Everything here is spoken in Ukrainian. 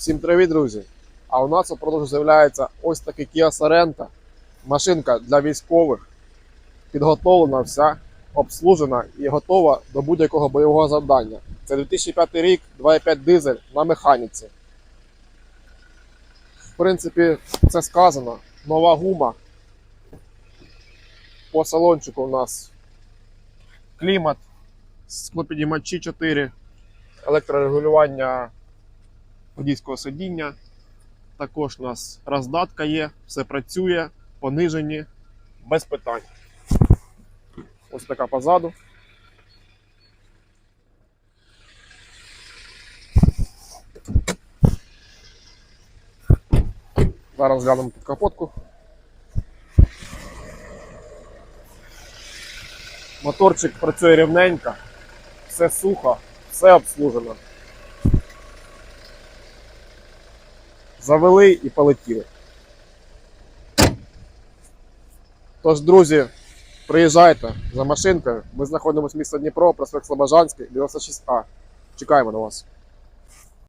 Всім привіт, друзі! А у нас у з'являється ось такий Kia Sorento. Машинка для військових. Підготовлена вся, обслужена і готова до будь-якого бойового завдання. Це 2005 рік, 2,5 дизель на механіці. В принципі, це сказано. Нова гума. По салончику у нас клімат, склопідіймачі 4, електрорегулювання водійського сидіння. Також у нас роздатка є, все працює, понижені, без питань. Ось така позаду. Зараз глянемо під капотку. Моторчик працює рівненько, все сухо, все обслужено. Завели і полетіли. Тож, друзі, приїжджайте за машинкою. Ми знаходимося в місті Дніпро, проспект Слобожанський, 96А. Чекаємо на вас.